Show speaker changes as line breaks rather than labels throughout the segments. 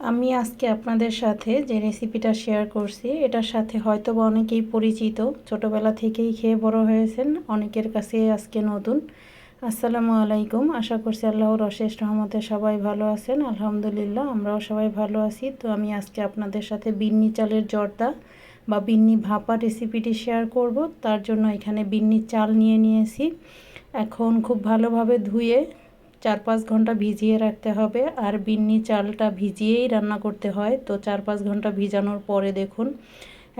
আমি আজকে আপনাদের সাথে যে রেসিপিটা শেয়ার করছি, এটার সাথে হয়তো বা অনেকেই পরিচিত। ছোটোবেলা থেকেই খেয়ে বড় হয়েছেন, অনেকের কাছে আজকে নতুন। আসসালামু আলাইকুম। আশা করছি আল্লাহর অশেষ রহমতে সবাই ভালো আছেন। আলহামদুলিল্লাহ, আমরাও সবাই ভালো আছি। তো আমি আজকে আপনাদের সাথে বিন্নি চালের জর্দা বা বিন্নি ভাপা রেসিপিটি শেয়ার করব। তার জন্য এখানে বিন্নি চাল নিয়ে নিয়েছি। এখন খুব ভালোভাবে ধুয়ে চার পাঁচ ঘণ্টা ভিজিয়ে রাখতে হবে। আর বিন্নি চালটা ভিজিয়েই রান্না করতে হয়। তো চার পাঁচ ঘণ্টা ভিজানোর পরে দেখুন,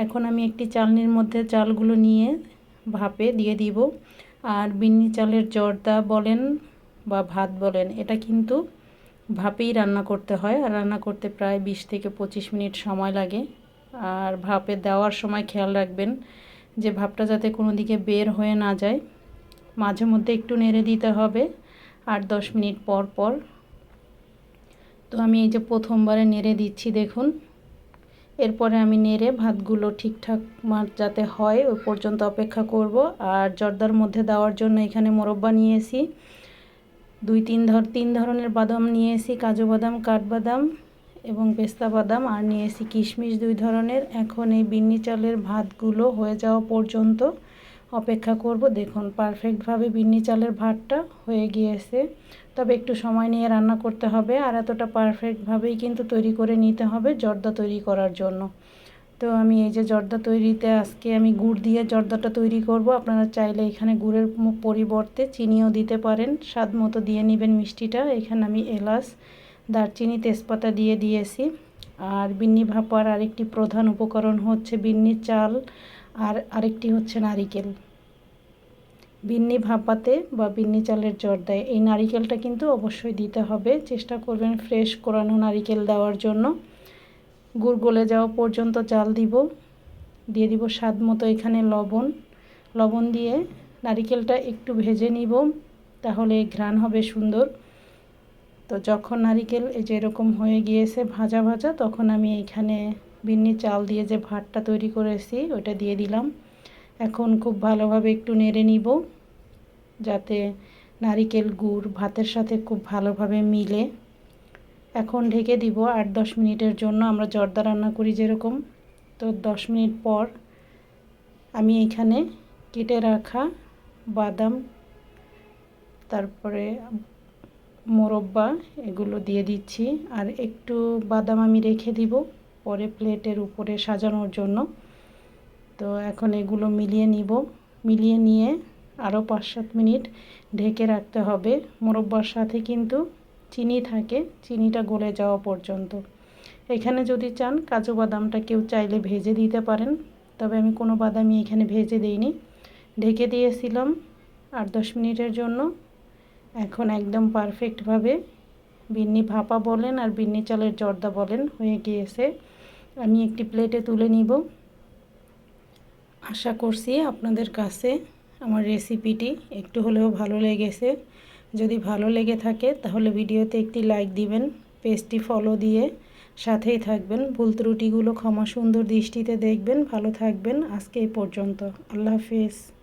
এখন আমি একটি চালনির মধ্যে চালগুলো নিয়ে ভাপে দিয়ে দিব। আর বিন্নি চালের জর্দা বলেন বা ভাত বলেন, এটা কিন্তু ভাপেই রান্না করতে হয়। আর রান্না করতে প্রায় বিশ থেকে পঁচিশ মিনিট সময় লাগে। আর ভাপে দেওয়ার সময় খেয়াল রাখবেন যে ভাপটা যাতে কোনো দিকে বের হয়ে না যায়। মাঝে মধ্যে একটু নেড়ে দিতে হবে। আট দশ মিনিট পর পর। তো আমি এই যে প্রথমবারে নেড়ে দিচ্ছি, দেখুন। এরপরে আমি নেড়ে ভাতগুলো ঠিকঠাক যাতে হয়, ওই পর্যন্ত অপেক্ষা করব। আর জর্দার মধ্যে দেওয়ার জন্য এখানে মোরব্বা নিয়েছি। দুই তিন ধর, তিন ধরনের বাদাম নিয়েছি, কাজু বাদাম কাঠবাদাম এবং পেস্তা বাদাম। আর নিয়েছি কিশমিশ দুই ধরনের। এখন এই বিন্নি চালের ভাতগুলো হয়ে যাওয়া পর্যন্ত অপেক্ষা করব। দেখুন পারফেক্টভাবে বিন্নি চালের ভাতটা হয়ে গিয়েছে। তবে একটু সময় নিয়ে রান্না করতে হবে আর এতটা পারফেক্টভাবেই কিন্তু তৈরি করে নিতে হবে জর্দা তৈরি করার জন্য। তো আমি এই যে জর্দা তৈরিতে আজকে আমি গুড় দিয়ে জর্দাটা তৈরি করব। আপনারা চাইলে এখানে গুড়ের পরিবর্তে চিনিও দিতে পারেন। স্বাদ মতো দিয়ে নেবেন মিষ্টিটা। এখানে আমি এলাচ, দারচিনি, তেজপাতা দিয়ে দিয়েছি। আর বিন্নি ভাপার আরেকটি প্রধান উপকরণ হচ্ছে বিন্নি চাল। আর আরেকটি হচ্ছে নারিকেল। বিন্নি ভাপাতে বা বিন্নি চালের জর্দায় এই নারিকেলটা কিন্তু অবশ্যই দিতে হবে। চেষ্টা করবেন ফ্রেশ কোরানো নারিকেল দেওয়ার জন্য। গুড় গলে যাওয়া পর্যন্ত চাল দিব। দিয়ে দিব স্বাদ মতো এখানে লবণ। লবণ দিয়ে নারিকেলটা একটু ভেজে নিব, তাহলে ঘ্রাণ হবে সুন্দর। তো যখন নারিকেল এই যে এরকম হয়ে গিয়েছে ভাজা ভাজা, তখন আমি এখানে বিন্নি চাল দিয়ে যে ভাতটা তৈরি করেছি ওটা দিয়ে দিলাম। এখন খুব ভালোভাবে একটু নেড়ে নিব, যাতে নারিকেল গুড় ভাতের সাথে খুব ভালোভাবে মিলে। এখন ঢেকে দিব আট দশ মিনিটের জন্য, আমরা জর্দা রান্না করি যেরকম। তো দশ মিনিট পর আমি এখানে কেটে রাখা বাদাম, তারপরে মোরব্বা, এগুলো দিয়ে দিচ্ছি। আর একটু বাদাম আমি রেখে দিব। পরে প্লেটের উপরে সাজানোর জন্য। তো এখন এগুলো মিলিয়ে নিব। মিলিয়ে নিয়ে আরও পাঁচ সাত মিনিট ঢেকে রাখতে হবে। মোরব্বার সাথে কিন্তু চিনি থাকে। চিনিটা গলে যাওয়া পর্যন্ত। এখানে যদি চান কাজু বাদামটা কেউ চাইলে ভেজে দিতে পারেন। তবে আমি কোনো বাদামই এখানে ভেজে দিইনি। ঢেকে দিয়েছিলাম আট দশ মিনিটের জন্য। এখন একদম পারফেক্টভাবে বিন্নি ভাপা বলেন আর বিন্নি চালের জর্দা বলেন হয়ে গিয়েছে। আমি একটি প্লেটে তুলে নিব। আশা করছি আপনাদের কাছে আমার রেসিপিটি একটু হলেও ভালো লেগেছে। যদি ভালো লেগে থাকে, তাহলে ভিডিওতে একটি লাইক দিবেন, পেজটি ফলো দিয়ে সাথেই থাকবেন। ভুল ত্রুটিগুলো ক্ষমা সুন্দর দৃষ্টিতে দেখবেন। ভালো থাকবেন। আজকে এই পর্যন্ত। আল্লাহ হাফিজ।